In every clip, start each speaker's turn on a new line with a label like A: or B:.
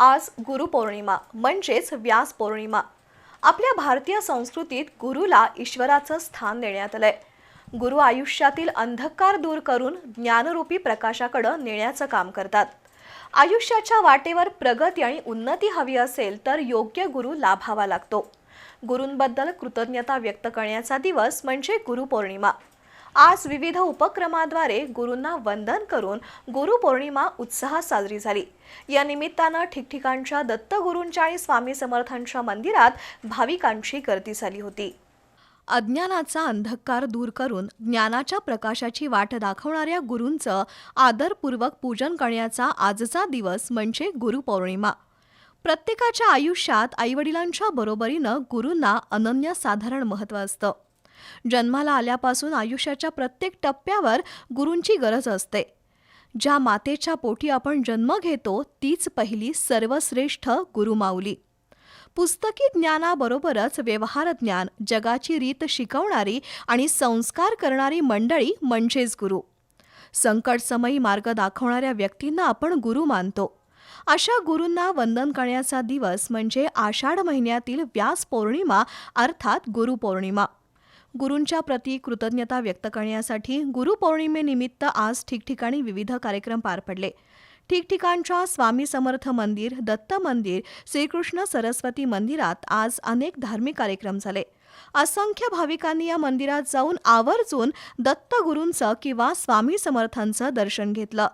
A: आज गुरुपौर्णिमा म्हणजेच व्यास पौर्णिमा आपल्या भारतीय संस्कृतीत गुरुला ईश्वराचं स्थान देण्यात आलंय. गुरु आयुष्यातील अंधकार दूर करून ज्ञानरूपी प्रकाशाकडं नेण्याचं काम करतात. आयुष्याच्या वाटेवर प्रगती आणि उन्नती हवी असेल तर योग्य गुरु लाभावा लागतो. गुरूंबद्दल कृतज्ञता व्यक्त करण्याचा दिवस म्हणजे गुरुपौर्णिमा. आज विविध उपक्रमाद्वारे गुरूंना वंदन करून गुरुपौर्णिमा उत्साहात साजरी झाली. या निमित्तानं ठिकठिकाणच्या दत्तगुरूंच्या आणि स्वामी समर्थांच्या मंदिरात भाविकांची गर्दी झाली होती. अज्ञानाचा अंधकार दूर करून ज्ञानाच्या प्रकाशाची वाट दाखवणाऱ्या गुरूंचं आदरपूर्वक पूजन करण्याचा आजचा दिवस म्हणजे गुरुपौर्णिमा प्रत्येकाच्या आयुष्यात आईवडिलांच्या बरोबरीनं गुरूंना अनन्यसाधारण महत्त्व असतं. जन्माला आल्यापासून आयुष्याच्या प्रत्येक टप्प्यावर गुरूंची गरज असते. ज्या मातेच्या पोटी आपण जन्म घेतो तीच पहिली सर्वश्रेष्ठ गुरुमाऊली. पुस्तकी ज्ञानाबरोबरच व्यवहार ज्ञान जगाची रीत शिकवणारी आणि संस्कार करणारी मंडळी म्हणजेच गुरु. संकटसमयी मार्ग दाखवणाऱ्या व्यक्तींना आपण गुरु मानतो. अशा गुरूंना वंदन करण्याचा दिवस म्हणजे आषाढ महिन्यातील व्यास पौर्णिमा अर्थात गुरुपौर्णिमा. गुरूंच्या प्रती कृतज्ञता व्यक्त करण्यासाठी गुरुपौर्णिमेनिमित्त आज ठिकठिकाणी विविध कार्यक्रम पार पडले. ठिकठिकाणच्या स्वामी समर्थ मंदिर दत्त मंदिर श्रीकृष्ण सरस्वती मंदिरात आज अनेक धार्मिक कार्यक्रम झाले. असंख्य भाविकांनी या मंदिरात जाऊन आवर्जून दत्तगुरूंचं किंवा स्वामी समर्थांचं दर्शन घेतलं.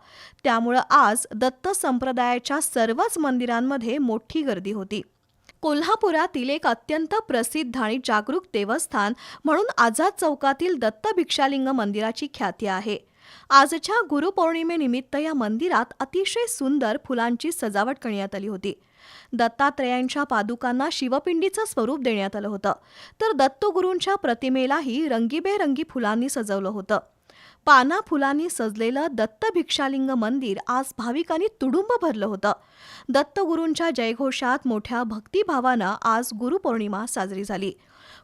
A: त्यामुळं आज दत्त संप्रदायाच्या सर्वच मंदिरांमध्ये मोठी गर्दी होती. कोल्हापुरातील एक अत्यंत प्रसिद्ध आणि जागरूक देवस्थान म्हणून आझाद चौकातील दत्त भिक्षालिंग मंदिराची ख्याती आहे. आजच्या गुरुपौर्णिमेनिमित्त या मंदिरात अतिशय सुंदर फुलांची सजावट करण्यात आली होती. दत्तात्रेयांच्या पादुकांना शिवपिंडीचं स्वरूप देण्यात आलं होतं. तर दत्तगुरूंच्या प्रतिमेलाही रंगीबेरंगी फुलांनी सजवलं होतं. पाना फुलांनी सजलेलं दत्त भिक्षालिंग मंदिर आज भाविकांनी तुडुंब भरलं होतं. दत्तगुरूंच्या जयघोषात मोठ्या भक्तिभावानं आज गुरुपौर्णिमा साजरी झाली.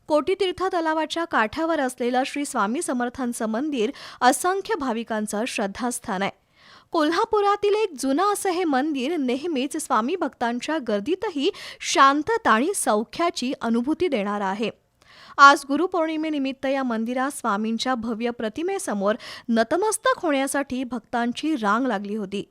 A: कोटीतीर्थ तलावाच्या काठावर असलेलं श्री स्वामी समर्थांचं मंदिर असंख्य भाविकांचं श्रद्धास्थान आहे. कोल्हापुरातील एक जुनं असं हे मंदिर नेहमीच स्वामी भक्तांच्या गर्दीतही शांतता आणि सौख्याची अनुभूती देणारं आहे. आज गुरुपौर्णिमेनिमित्त या मंदिरात स्वामींच्या भव्य प्रतिमेसमोर नतमस्तक होण्यासाठी भक्तांची रांग लागली होती.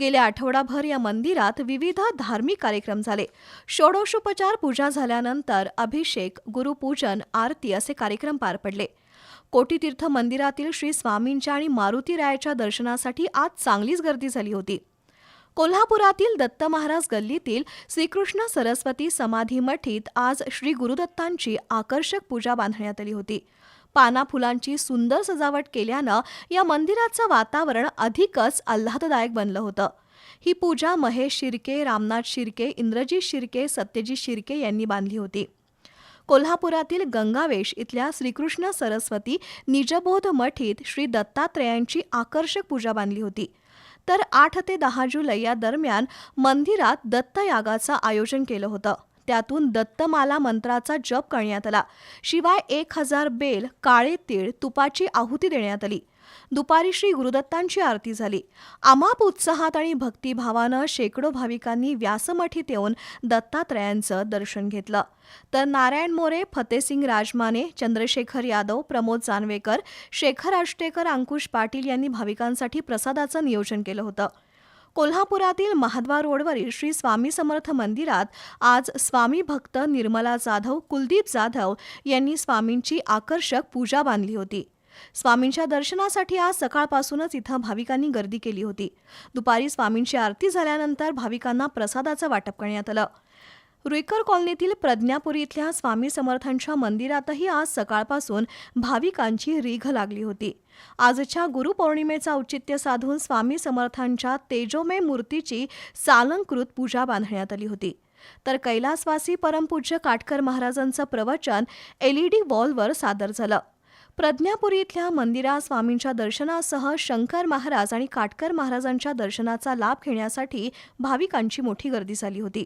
A: गेल्या आठवडाभर या मंदिरात विविध धार्मिक कार्यक्रम झाले. षोडशोपचार पूजा झाल्यानंतर अभिषेक गुरुपूजन आरती असे कार्यक्रम पार पडले. कोटीतीर्थ मंदिरातील श्री स्वामींच्या आणि मारुतीरायाच्या दर्शनासाठी आज चांगलीच गर्दी झाली होती. कोल्हापुरातील दत्त महाराज गल्लीतील श्रीकृष्ण सरस्वती समाधी मठीत आज श्री गुरुदत्तांची आकर्षक पूजा बांधण्यात आली होती. पाना फुलांची सुंदर सजावट केल्यानं या मंदिराचं वातावरण अधिकच आल्हाददायक बनलं होतं. ही पूजा महेश शिर्के रामनाथ शिर्के इंद्रजीत शिर्के सत्यजित शिर्के यांनी बांधली होती. कोल्हापुरातील गंगावेश इथल्या श्रीकृष्ण सरस्वती निजबोध मठीत श्री दत्तात्रेयांची आकर्षक पूजा बांधली होती. तर आठ ते दहा जुलै या दरम्यान मंदिरात दत्तयागाचं आयोजन केलं होतं. त्यातून दत्तमाला मंत्राचा जप करण्यात आला. शिवाय एक हजार बेल काळे तीळ तुपाची आहुती देण्यात आली. दुपारी श्री गुरुदत्तांची आरती झाली. अमाप उत्साहात आणि भक्तिभावानं शेकडो भाविकांनी व्यासमठीत येऊन दत्तात्रयांचं दर्शन घेतलं. तर नारायण मोरे फतेसिंग राजमाने चंद्रशेखर यादव प्रमोद जानवेकर शेखर आष्टेकर अंकुश पाटील यांनी भाविकांसाठी प्रसादाचं नियोजन केलं होतं. कोल्हापुरातील महाद्वार रोडवरील श्री स्वामी समर्थ मंदिरात आज स्वामी भक्त निर्मला जाधव कुलदीप जाधव यांनी स्वामींची आकर्षक पूजा बांधली होती. स्वामींच्या दर्शनासाठी आज सकाळपासूनच इथं भाविकांनी गर्दी केली होती. दुपारी स्वामींची आरती झाल्यानंतर भाविकांना प्रसादाचं वाटप करण्यात आलं. रुईकर कॉलनीतील प्रज्ञापुरी इथल्या स्वामी समर्थांच्या मंदिरातही आज सकाळपासून भाविकांची रीघ लागली होती. आजच्या गुरुपौर्णिमेचा औचित्य साधून स्वामी समर्थांच्या तेजोमय मूर्तीची सालंकृत पूजा बांधण्यात आली होती. तर कैलासवासी परमपूज्य काटकर महाराजांचं प्रवचन एलईडी वॉलवर सादर झालं. प्रज्ञापुरी इथल्या मंदिरात स्वामींच्या दर्शनासह शंकर महाराज आणि काटकर महाराजांच्या दर्शनाचा लाभ घेण्यासाठी भाविकांची मोठी गर्दी झाली होती.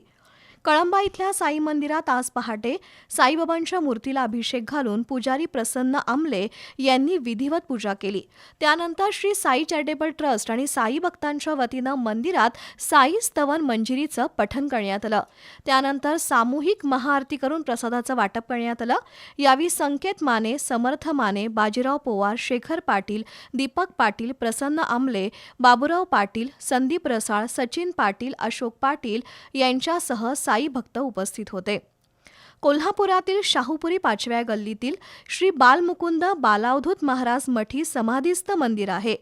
A: कळंबा इथल्या साई मंदिरात आज पहाटे साईबाबांच्या मूर्तीला अभिषेक घालून पुजारी प्रसन्न आमले यांनी विधिवत पूजा केली. त्यानंतर श्री साई चॅरिटेबल ट्रस्ट आणि साई भक्तांच्या वतीनं मंदिरात साई स्तवन मंजिरीचं पठण करण्यात आलं. त्यानंतर सामूहिक महाआरती करून प्रसादाचं वाटप करण्यात आलं. यावेळी संकेत माने समर्थ माने बाजीराव पोवार शेखर पाटील दीपक पाटील प्रसन्न आमले बाबुराव पाटील संदीप रसाळ सचिन पाटील अशोक पाटील यांच्यासह साई भक्त उपस्थित होते. कोल्हापुरातील शाहूपुरी पाचव्या गल्लीतील श्री बालमुकुंद बालावधूत महाराज मठी समाधीस्थ मंदिर आहे.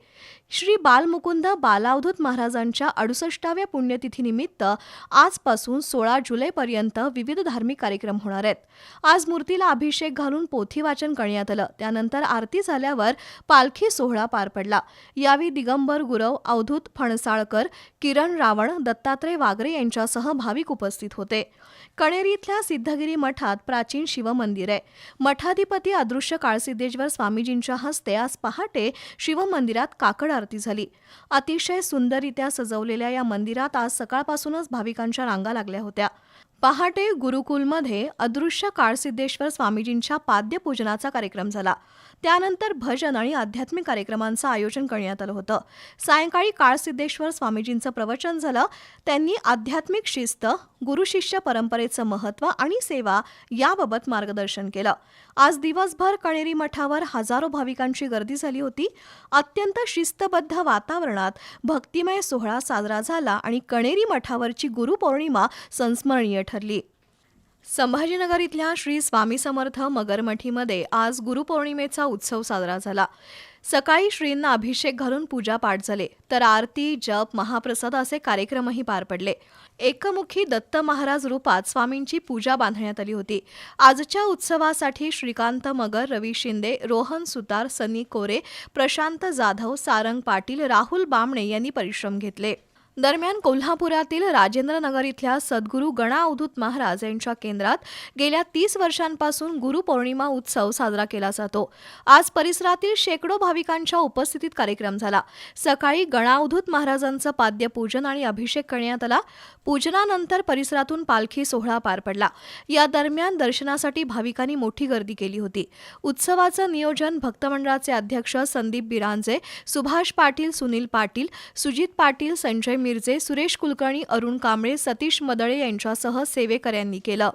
A: श्री बालमुकुंद बालावधूत महाराजांच्या अडुसष्टाव्या पुण्यतिथीनिमित्त आजपासून सोळा जुलैपर्यंत विविध धार्मिक कार्यक्रम होणार आहेत. आज मूर्तीला अभिषेक घालून पोथी वाचन करण्यात आलं. त्यानंतर आरती झाल्यावर पालखी सोहळा पार पडला. यावेळी दिगंबर गुरव अवधूत फणसाळकर किरण रावण दत्तात्रय वागरे यांच्यासह भाविक उपस्थित होते. कणेरी इथल्या सिद्धगिरी मठात प्राचीन शिवमंदिर आहे. मठाधिपती अदृश्य काळसिद्धेश्वर स्वामीजींच्या हस्ते आज पहाटे शिवमंदिरात काकड आरती झाली. अतिशय सुंदररित्या सजवलेल्या या मंदिरात आज सकाळपासूनच भाविकांच्या रांगा लागल्या होत्या. पहाटे गुरुकुलमध्ये अदृश्य काळसिद्धेश्वर स्वामीजींच्या पाद्यपूजनाचा कार्यक्रम झाला. त्यानंतर भजन आणि आध्यात्मिक कार्यक्रमांचं आयोजन करण्यात आलं होतं. सायंकाळी काळसिद्धेश्वर स्वामीजींचं प्रवचन झालं. त्यांनी आध्यात्मिक शिस्त गुरुशिष्य परंपरेचं महत्त्व आणि सेवा याबाबत मार्गदर्शन केलं. आज दिवसभर कणेरी मठावर हजारो भाविकांची गर्दी झाली होती. अत्यंत शिस्तबद्ध वातावरणात भक्तिमय सोहळा साजरा झाला आणि कणेरी मठावरची गुरुपौर्णिमा संस्मरणीय ठरली. संभाजीनगर इथल्या श्री स्वामी समर्थ मगरमठीमध्ये आज गुरुपौर्णिमेचा उत्सव साजरा झाला. सकाळी श्रींना अभिषेक घालून पूजा पाठ झाले तर आरती जप महाप्रसाद असे कार्यक्रमही पार पडले. एकमुखी दत्त महाराज रूपात स्वामींची पूजा बांधण्यात आली होती. आजच्या उत्सवासाठी श्रीकांत मगर रवी शिंदे रोहन सुतार सनी कोरे प्रशांत जाधव सारंग पाटील राहुल बामणे यांनी परिश्रम घेतले. दरम्यान कोल्हापुरातील राजेंद्रनगर इथल्या सद्गुरू गणा अवधूत महाराज यांच्या केंद्रात गेल्या तीस वर्षांपासून गुरुपौर्णिमा उत्सव साजरा केला जातो. आज परिसरातील शेकडो भाविकांच्या उपस्थितीत कार्यक्रम झाला. सकाळी गणा अवधूत महाराजांचं पाद्यपूजन आणि अभिषेक करण्यात आला. पूजनानंतर परिसरातून पालखी सोहळा पार पडला. या दरम्यान दर्शनासाठी भाविकांनी मोठी गर्दी केली होती. उत्सवाचं नियोजन भक्तमंडळाचे अध्यक्ष संदीप बिरांजे सुभाष पाटील सुनील पाटील सुजित पाटील संजय मिरजे सुरेश कुलकर्णी अरुण कांबळे सतीश मदळे यांच्यासह सेवेकऱ्यांनी केलं.